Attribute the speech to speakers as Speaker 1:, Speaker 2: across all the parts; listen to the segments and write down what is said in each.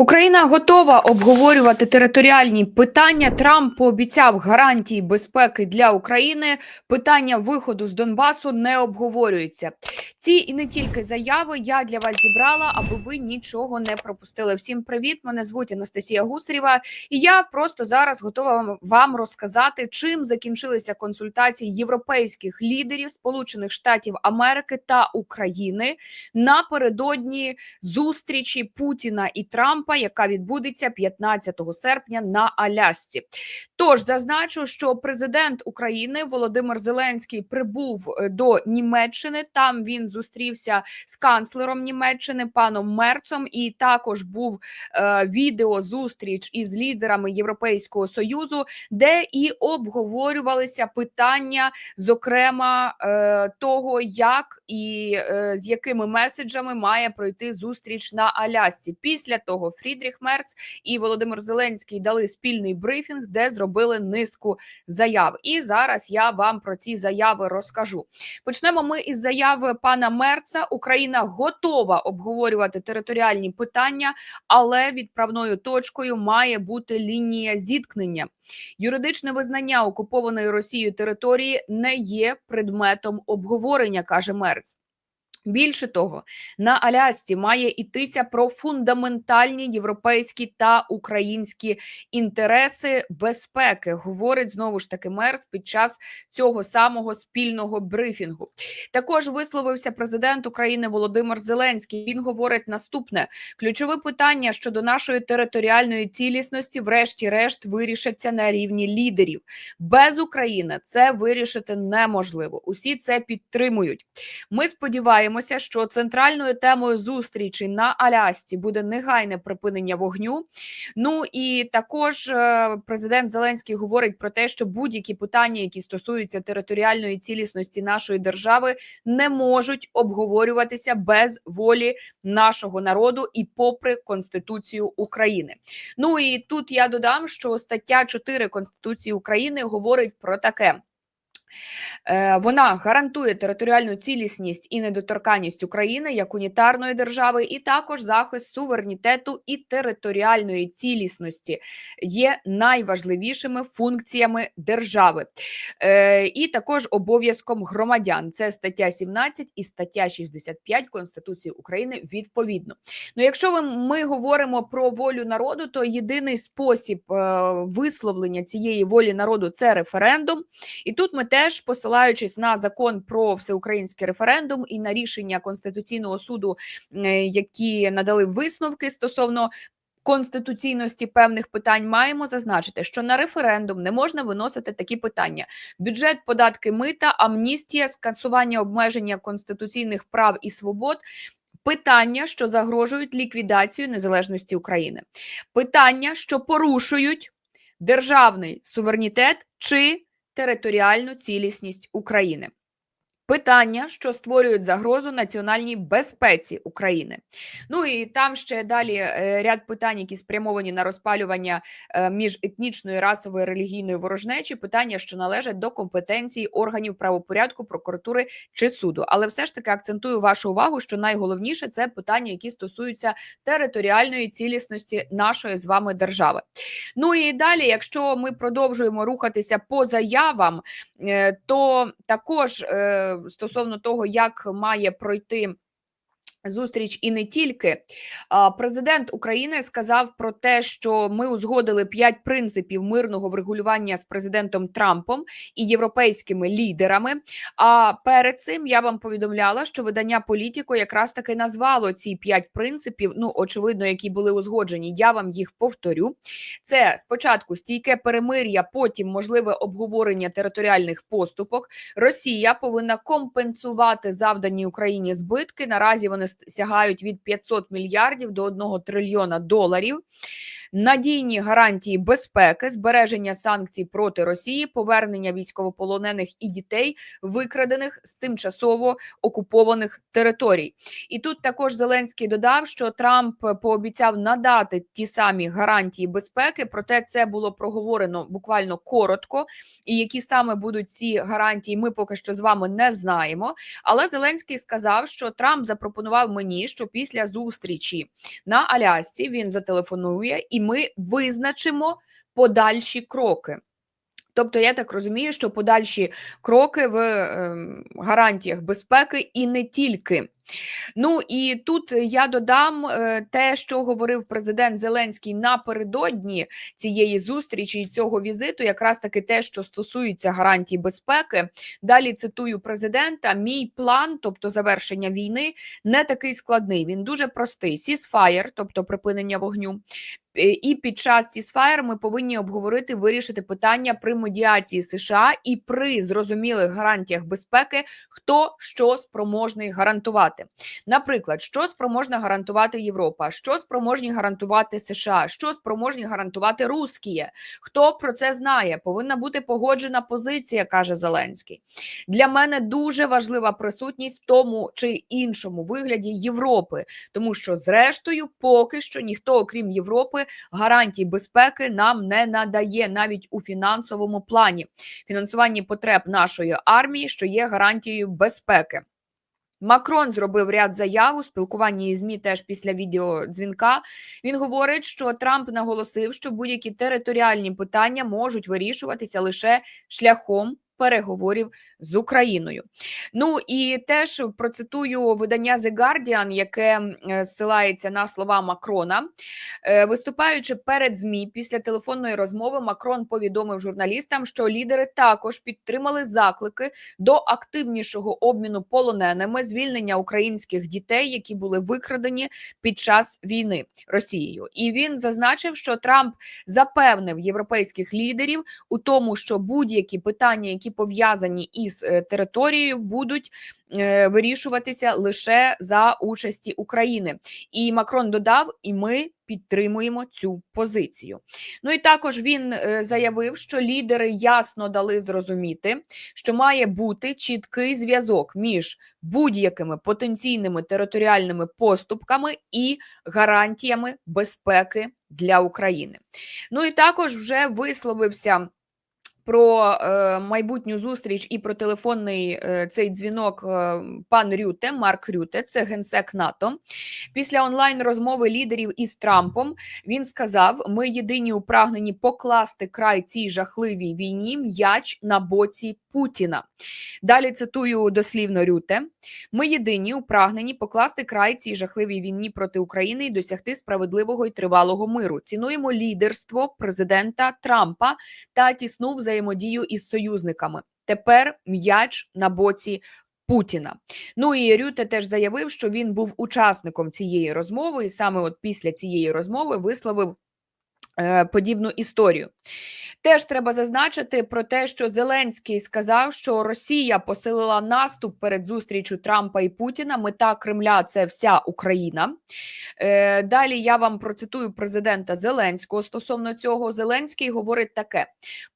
Speaker 1: Україна готова обговорювати територіальні питання. Трамп пообіцяв гарантії безпеки для України. Питання виходу з Донбасу не обговорюється. Ці і не тільки заяви я для вас зібрала, аби ви нічого не пропустили. Всім привіт! Мене звуть Анастасія Гусарєва, і я просто зараз готова вам- розказати, чим закінчилися консультації європейських лідерів Сполучених Штатів Америки та України напередодні зустрічі Путіна і Трампа, яка відбудеться 15 серпня на Алясці. Тож зазначу, що президент України Володимир Зеленський прибув е, до Німеччини. Там він зустрівся з канцлером Німеччини паном Мерцом, і також був е, відеозустріч із лідерами Європейського союзу, де і обговорювалися питання, зокрема е, того, як і е, з якими меседжами має пройти зустріч на Алясці. Після того Фрідріх Мерц і Володимир Зеленський дали спільний брифінг, де зробили низку заяв. І зараз я вам про ці заяви розкажу. Почнемо ми із заяви пана Мерца. Україна готова обговорювати територіальні питання, але відправною точкою має бути лінія зіткнення. Юридичне визнання окупованої Росією території не є предметом обговорення, каже Мерц. Більше того, на Алясці має йтися про фундаментальні європейські та українські інтереси безпеки, говорить знову ж таки Мерц під час цього самого спільного брифінгу. Також висловився президент України Володимир Зеленський. Він говорить наступне: ключове питання щодо нашої територіальної цілісності, врешті-решт, вирішаться на рівні лідерів. Без України це вирішити неможливо. Усі це підтримують. Ми сподіваємося, що центральною темою зустрічі на Алясці буде негайне припинення вогню. Ну і також е, президент Зеленський говорить про те, що будь-які питання, які стосуються територіальної цілісності нашої держави, не можуть обговорюватися без волі нашого народу і попри Конституцію України. Ну і тут я додам, що стаття 4 Конституції України говорить про таке. Е, Вона гарантує територіальну цілісність і недоторканність України як унітарної держави, і також захист суверенітету і територіальної цілісності є найважливішими функціями держави, Е, і також обов'язком громадян. Це стаття 17 і стаття 65 Конституції України відповідно. Ну, якщо ми говоримо про волю народу, то єдиний спосіб е, висловлення цієї волі народу це референдум. І тут ми теж, посилаючись на закон про всеукраїнський референдум і на рішення Конституційного суду, е, які надали висновки стосовно. Конституційності певних питань маємо зазначити, що на референдум не можна виносити такі питання: бюджет, податки, мита, амністія, скасування обмеження конституційних прав і свобод, питання, що загрожують ліквідацію незалежності України, питання, що порушують державний суверенітет чи територіальну цілісність України. Питання, що створюють загрозу національній безпеці України. Ну і там ще далі е, ряд питань, які спрямовані на розпалювання е, між етнічної, расової, релігійної ворожнечі, питання, що належать до компетенції органів правопорядку, прокуратури чи суду. Але все ж таки акцентую вашу увагу, що найголовніше це питання, які стосуються територіальної цілісності нашої з вами держави. Ну і далі, якщо ми продовжуємо рухатися по заявам, е, то також стосовно того, як має пройти. Зустріч і не тільки президент України сказав про те, що ми узгодили п'ять принципів мирного врегулювання з президентом Трампом і європейськими лідерами. А перед цим я вам повідомляла, що видання Політіко якраз таки назвало ці п'ять принципів. Ну очевидно, які були узгоджені. Я вам їх повторю. Це спочатку стійке перемир'я, потім можливе обговорення територіальних поступок. Росія повинна компенсувати завдані Україні збитки. Наразі вони сягають від 500 мільярдів до 1 трильйона доларів. Надійні гарантії безпеки, збереження санкцій проти Росії, повернення військовополонених і дітей, викрадених з тимчасово окупованих територій. І тут також Зеленський додав, що Трамп пообіцяв надати ті самі гарантії безпеки, проте це було проговорено буквально коротко. І які саме будуть ці гарантії, ми поки що з вами не знаємо. Але Зеленський сказав, що Трамп запропонував мені, що після зустрічі на Алясці він зателефонує, і ми визначимо подальші кроки. Тобто, я так розумію, що подальші кроки в е, гарантіях безпеки і не тільки. Ну і тут я додам е, те, що говорив президент Зеленський напередодні цієї зустрічі і цього візиту, якраз таки те, що стосується гарантій безпеки. Далі цитую президента: мій план, тобто завершення війни, не такий складний. Він дуже простий. Сісфаєр, тобто припинення вогню. Е, і під час сісфаєр ми повинні обговорити вирішити питання при медіації США і при зрозумілих гарантіях безпеки, хто що спроможний гарантувати. Наприклад, що спроможна гарантувати Європа, що спроможні гарантувати США, що спроможні гарантувати Русськіє. Хто про це знає? Повинна бути погоджена позиція, каже Зеленський. Для мене дуже важлива присутність в тому чи іншому вигляді Європи, тому що, зрештою, поки що ніхто, окрім Європи, гарантій безпеки нам не надає навіть у фінансовому плані фінансуванні потреб нашої армії, що є гарантією безпеки. Макрон зробив ряд заяв у спілкуванні із ЗМІ теж після відеодзвінка. Він говорить, що Трамп наголосив, що будь-які територіальні питання можуть вирішуватися лише шляхом переговорів з Україною. Ну і теж процитую видання The Guardian, яке ссилається на слова Макрона. Е, виступаючи перед ЗМІ після телефонної розмови, Макрон повідомив журналістам, що лідери також підтримали заклики до активнішого обміну полоненими звільнення українських дітей, які були викрадені під час війни Росією. І він зазначив, що Трамп запевнив європейських лідерів у тому, що будь-які питання, які пов'язані із е, територією, будуть е, вирішуватися лише за участі України. І Макрон додав, і ми підтримуємо цю позицію. Ну і також він е, заявив, що лідери ясно дали зрозуміти, що має бути чіткий зв'язок між будь-якими потенційними територіальними поступками і гарантіями безпеки для України. Ну і також вже висловився про е, майбутню зустріч і про телефонний е, цей дзвінок е, пан Рюте, Марк Рюте, це генсек НАТО. Після онлайн розмови лідерів із Трампом він сказав: ми єдині у прагненні покласти край цій жахливій війні м'яч на боці Путіна. Далі цитую дослівно Рюте: ми єдині у прагненні покласти край цій жахливій війні проти України і досягти справедливого і тривалого миру. Цінуємо лідерство президента Трампа та тісну взаємодію із союзниками. Тепер м'яч на боці. Путіна, ну і Рюте теж заявив, що він був учасником цієї розмови, і саме от після цієї розмови висловив подібну історію. Теж треба зазначити про те, що Зеленський сказав, що Росія посилила наступ перед зустрічю Трампа і Путіна. Мета Кремля це вся Україна. Е, Далі я вам процитую президента Зеленського стосовно цього. Зеленський говорить таке: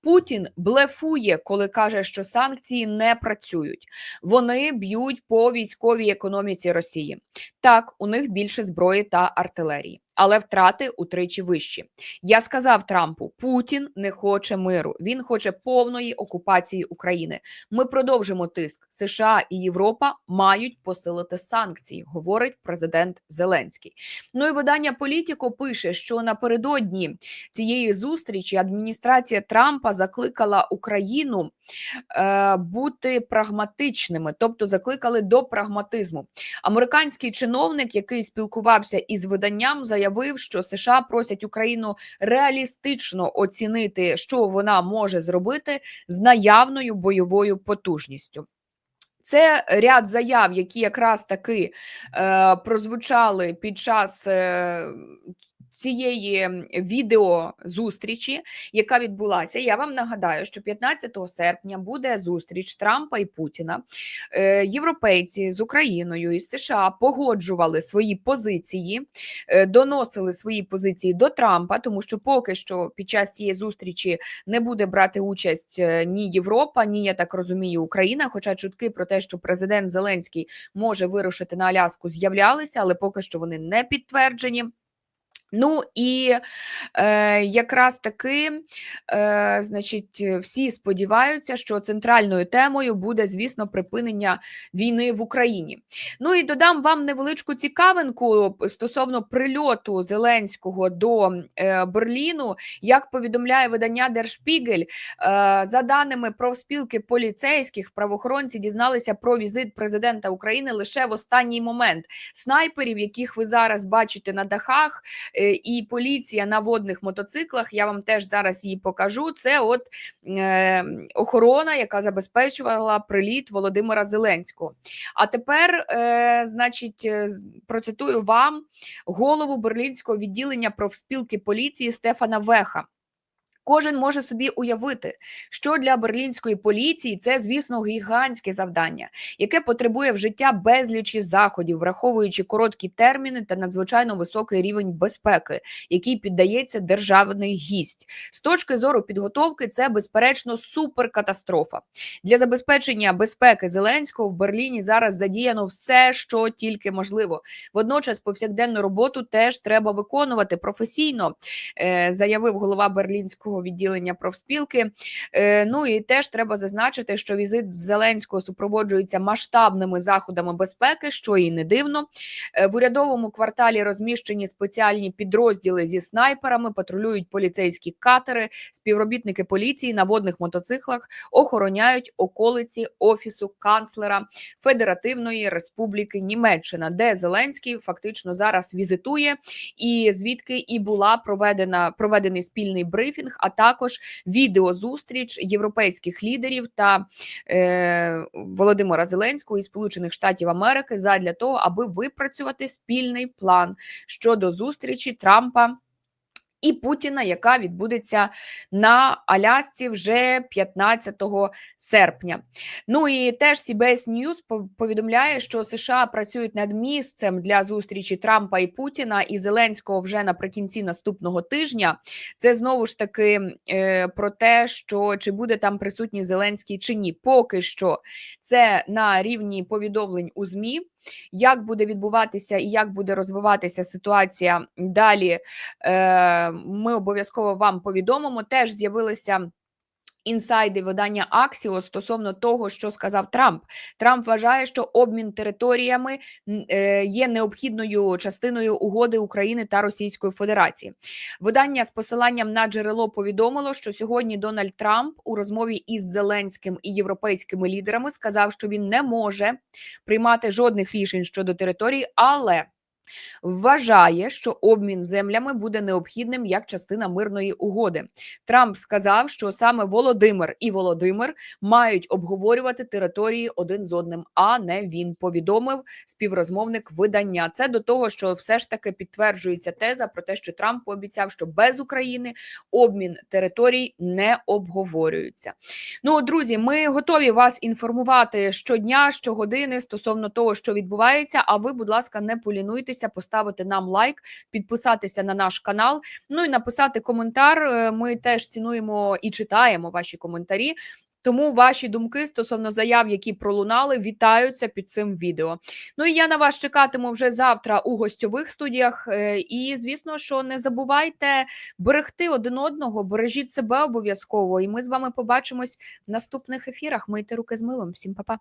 Speaker 1: Путін блефує, коли каже, що санкції не працюють. Вони б'ють по військовій економіці Росії. Так, у них більше зброї та артилерії але втрати утричі вищі. Я сказав Трампу: Путін не хоче миру, він хоче повної окупації України. Ми продовжимо тиск. США і Європа мають посилити санкції, говорить президент Зеленський. Ну і видання Політіко пише, що напередодні цієї зустрічі адміністрація Трампа закликала Україну е, бути прагматичними, тобто закликали до прагматизму. Американський чиновник, який спілкувався із виданням, заявив, заявив, що США просять Україну реалістично оцінити, що вона може зробити з наявною бойовою потужністю. Це ряд заяв, які якраз таки е, прозвучали під час е, цієї відеозустрічі, яка відбулася, я вам нагадаю, що 15 серпня буде зустріч Трампа і Путіна. Е, Європейці з Україною і США погоджували свої позиції, е, доносили свої позиції до Трампа, тому що поки що під час цієї зустрічі не буде брати участь е, ні Європа, ні я так розумію, Україна. Хоча чутки про те, що президент Зеленський може вирушити на Аляску, з'являлися, але поки що вони не підтверджені. Ну і е, якраз таки, е, значить, всі сподіваються, що центральною темою буде, звісно, припинення війни в Україні. Ну і додам вам невеличку цікавинку стосовно прильоту Зеленського до е, Берліну. Як повідомляє видання Держпігель, е, за даними профспілки поліцейських, правоохоронці дізналися про візит президента України лише в останній момент. Снайперів, яких ви зараз бачите на дахах. Е, і поліція на водних мотоциклах. Я вам теж зараз її покажу. Це от е, охорона, яка забезпечувала приліт Володимира Зеленського. А тепер, е, значить, е, процитую вам голову берлінського відділення профспілки поліції Стефана Веха. Кожен може собі уявити, що для берлінської поліції це, звісно, гігантське завдання, яке потребує вжиття безлічі заходів, враховуючи короткі терміни та надзвичайно високий рівень безпеки, який піддається державний гість. З точки зору підготовки, це безперечно суперкатастрофа. Для забезпечення безпеки Зеленського в Берліні зараз задіяно все, що тільки можливо. Водночас, повсякденну роботу теж треба виконувати професійно, е, заявив голова Берлінського відділення профспілки. Е, ну і теж треба зазначити, що візит Зеленського супроводжується масштабними заходами безпеки, що і не дивно. Е, в урядовому кварталі розміщені спеціальні підрозділи зі снайперами, патрулюють поліцейські катери, співробітники поліції на водних мотоциклах охороняють околиці офісу канцлера Федеративної Республіки Німеччина, де Зеленський фактично зараз візитує, і звідки і була проведена проведений спільний брифінг. А також відеозустріч європейських лідерів та е, Володимира Зеленського і Сполучених Штатів Америки задля того, аби випрацювати спільний план щодо зустрічі Трампа і Путіна, яка відбудеться на Алясці вже 15 серпня. Ну і теж CBS News повідомляє, що США працюють над місцем для зустрічі Трампа і Путіна і Зеленського вже наприкінці наступного тижня. Це знову ж таки е, про те, що чи буде там присутній Зеленський чи ні. Поки що це на рівні повідомлень у ЗМІ. Як буде відбуватися і як буде розвиватися ситуація далі? Е, ми обов'язково вам повідомимо. Теж з'явилися. Інсайди видання Аксіо стосовно того, що сказав Трамп. Трамп вважає, що обмін територіями е, є необхідною частиною угоди України та Російської Федерації. Видання з посиланням на джерело повідомило, що сьогодні Дональд Трамп у розмові із Зеленським і європейськими лідерами сказав, що він не може приймати жодних рішень щодо території, але вважає, що обмін землями буде необхідним як частина мирної угоди. Трамп сказав, що саме Володимир і Володимир мають обговорювати території один з одним, а не він повідомив співрозмовник видання. Це до того, що все ж таки підтверджується теза про те, що Трамп пообіцяв, що без України обмін територій не обговорюється. Ну, друзі, ми готові вас інформувати щодня, щогодини стосовно того, що відбувається. А ви, будь ласка, не полінуйтеся подивитися, поставити нам лайк, підписатися на наш канал. Ну і написати коментар. Е, ми теж цінуємо і читаємо ваші коментарі. Тому ваші думки стосовно заяв, які пролунали, вітаються під цим відео. Ну і я на вас чекатиму вже завтра у гостьових студіях. Е, і звісно, що не забувайте берегти один одного, бережіть себе обов'язково. І ми з вами побачимось в наступних ефірах. Мийте руки з милом. Всім па-па.